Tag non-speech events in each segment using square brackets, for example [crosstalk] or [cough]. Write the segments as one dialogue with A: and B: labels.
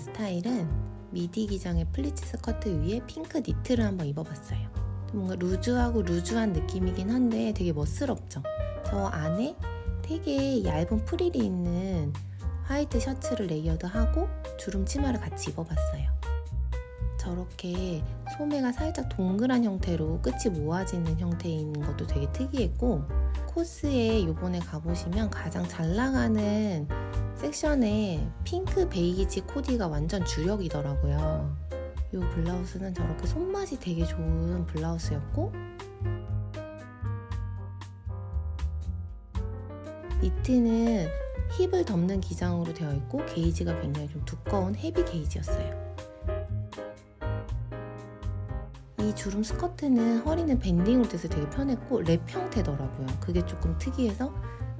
A: 스타일은 미디 기장의 플리츠 스커트 위에 핑크 니트를 한번 입어봤어요. 뭔가 루즈하고 루즈한 느낌이긴 한데 되게 멋스럽죠. 저 안에 되게 얇은 프릴이 있는 화이트 셔츠를 레이어드하고 주름 치마를 같이 입어봤어요. 저렇게 소매가 살짝 동그란 형태로 끝이 모아지는 있는 것도 되게 특이했고 코스에 요번에 가보시면 가장 잘 나가는 섹션에 핑크 베이지 코디가 완전 주력이더라고요. 이 블라우스는 저렇게 손맛이 되게 좋은 블라우스였고 니트는 힙을 덮는 기장으로 되어 있고 게이지가 굉장히 좀 두꺼운 헤비 게이지였어요. 이 주름 스커트는 허리는 밴딩으로 돼서 되게 편했고 랩 형태더라고요. 그게 조금 특이해서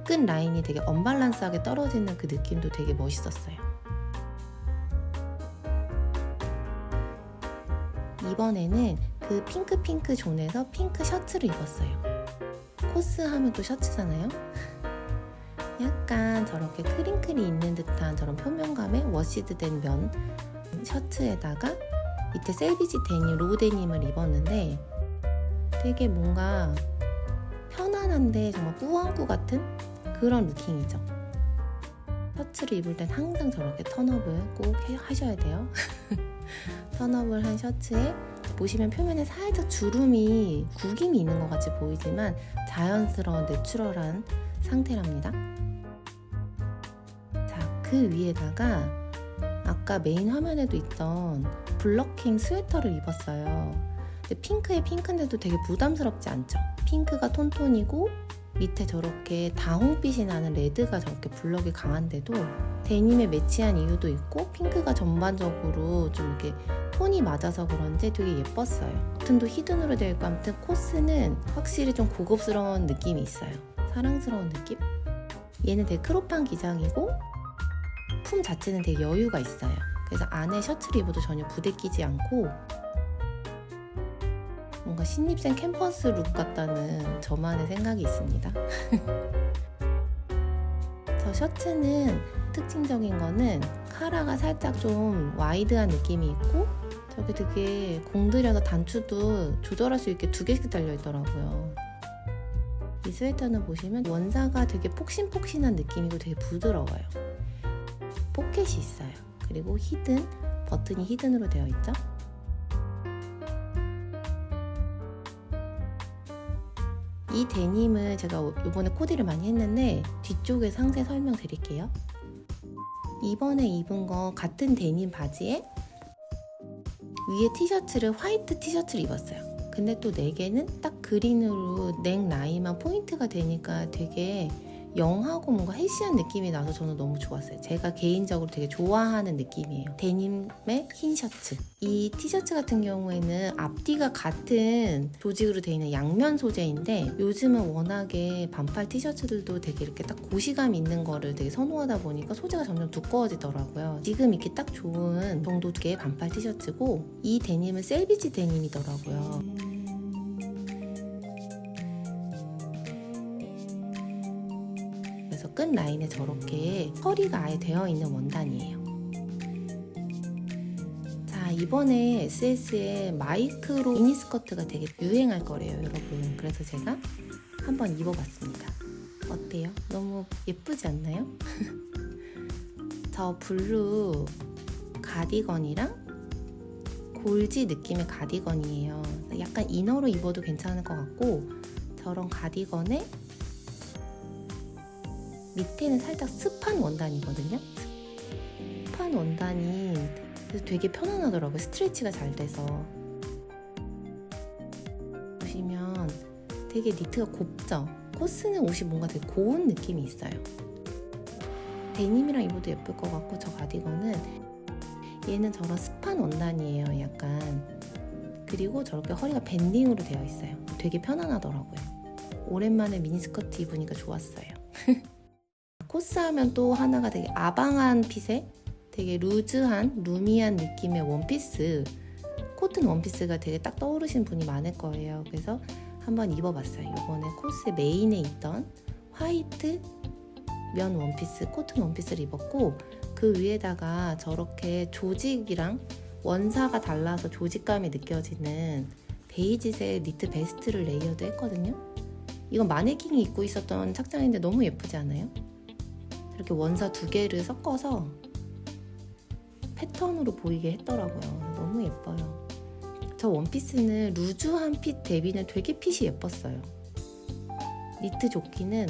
A: 끈 라인이 되게 언밸런스하게 떨어지는 그 느낌도 되게 멋있었어요. 이번에는 그 핑크 핑크 존에서 핑크 셔츠를 입었어요. 코스 하면 또 셔츠잖아요. 약간 저렇게 크링클이 있는 듯한 저런 표면감의 워시드된 면 셔츠에다가 밑에 셀비지 데님, 로우 데님을 입었는데 되게 뭔가 편안한데 정말 꾸안꾸 같은 그런 루킹이죠. 셔츠를 입을 땐 항상 저렇게 턴업을 꼭 해- 하셔야 돼요. [laughs] 턴업을 한 셔츠에 보시면 표면에 살짝 주름이 구김이 있는 것 같이 보이지만 자연스러운 내추럴한 상태랍니다. 자, 그 위에다가 아까 메인 화면에도 있던 블러킹 스웨터를 입었어요. 핑크에 핑크인데도 되게 부담스럽지 않죠? 핑크가 톤톤이고 밑에 저렇게 다홍빛이 나는 레드가 저렇게 블럭이 강한데도 데님에 매치한 이유도 있고 핑크가 전반적으로 좀 이렇게 톤이 맞아서 그런지 되게 예뻤어요. 버튼도 히든으로 되어 있고 아무튼 코스는 확실히 좀 고급스러운 느낌이 있어요. 사랑스러운 느낌? 얘는 되게 크롭한 기장이고 품 자체는 되게 여유가 있어요. 그래서 안에 셔츠를 입어도 전혀 부대끼지 않고 뭔가 신입생 캠퍼스 룩 같다는 저만의 생각이 있습니다. [laughs] 저 셔츠는 특징적인 거는 카라가 살짝 좀 와이드한 느낌이 있고 저게 되게 공들여서 단추도 조절할 수 있게 두 개씩 달려 있더라고요. 이 스웨터는 보시면 원사가 되게 폭신폭신한 느낌이고 되게 부드러워요. 포켓이 있어요. 그리고 히든, 버튼이 히든으로 되어 있죠. 이 데님을 제가 이번에 코디를 많이 했는데 뒤쪽에 상세 설명 드릴게요. 이번에 입은 거 같은 데님 바지에 위에 티셔츠를 화이트 티셔츠를 입었어요. 근데 또 네 개는 딱 그린으로 넥 라인만 포인트가 되니까 되게 영하고 뭔가 헬시한 느낌이 나서 저는 너무 좋았어요. 제가 개인적으로 되게 좋아하는 느낌이에요. 데님의 흰 셔츠. 이 티셔츠 같은 경우에는 앞뒤가 같은 조직으로 되어 있는 양면 소재인데 요즘은 워낙에 반팔 티셔츠들도 되게 이렇게 딱 고시감 있는 거를 되게 선호하다 보니까 소재가 점점 두꺼워지더라고요. 지금 입기 딱 좋은 정도의 반팔 티셔츠고 이 데님은 셀비지 데님이더라고요. 끝 라인에 저렇게 허리가 아예 되어 있는 원단이에요. 자, 이번에 SS의 마이크로 미니스커트가 되게 유행할 거래요, 여러분. 그래서 제가 한번 입어봤습니다. 어때요? 너무 예쁘지 않나요? [laughs] 저 블루 가디건이랑 골지 느낌의 가디건이에요. 약간 이너로 입어도 괜찮을 것 같고 저런 가디건에 밑에는 살짝 습한 원단이거든요. 습한 원단이 되게 편안하더라고요. 스트레치가 잘 돼서. 보시면 되게 니트가 곱죠? 코스는 옷이 뭔가 되게 고운 느낌이 있어요. 데님이랑 입어도 예쁠 것 같고 저 가디건은 얘는 저런 습한 원단이에요. 약간. 그리고 저렇게 허리가 밴딩으로 되어 있어요. 되게 편안하더라고요. 오랜만에 미니스커트 입으니까 좋았어요. [laughs] 코스 하면 또 하나가 되게 아방한 핏에 되게 루즈한 루미한 느낌의 원피스 코튼 원피스가 되게 딱 떠오르신 분이 많을 거예요 그래서 한번 입어봤어요 이번에 코스 메인에 있던 화이트 면 원피스 코튼 원피스를 입었고 그 위에다가 저렇게 조직이랑 원사가 달라서 조직감이 느껴지는 베이지색 니트 베스트를 레이어드 했거든요. 이건 마네킹이 입고 있었던 착장인데 너무 예쁘지 않아요? 이렇게 원사 두 개를 섞어서 패턴으로 보이게 했더라고요. 너무 예뻐요. 저 원피스는 루즈한 핏 대비는 되게 핏이 예뻤어요. 니트 조끼는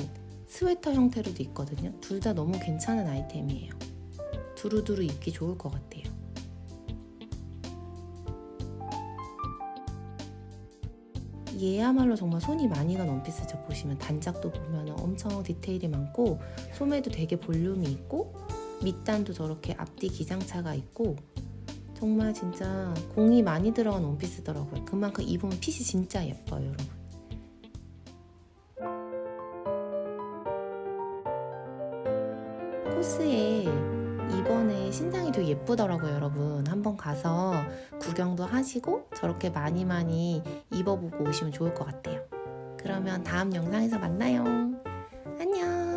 A: 스웨터 형태로도 있거든요. 둘 다 너무 괜찮은 아이템이에요. 두루두루 입기 좋을 것 같아요. 얘야말로 정말 손이 많이 간 원피스죠. 보시면 단짝도 보면 엄청 디테일이 많고 소매도 되게 볼륨이 있고 밑단도 저렇게 앞뒤 기장차가 있고 정말 진짜 공이 많이 들어간 원피스더라고요. 그만큼 입으면 핏이 진짜 예뻐요, 여러분. 코스에 이번에 신상이 되게 예쁘더라고요, 여러분. 한번 가서 구경도 하시고 저렇게 많이 많이 입어보고 오시면 좋을 것 같아요. 그러면 다음 영상에서 만나요. 안녕.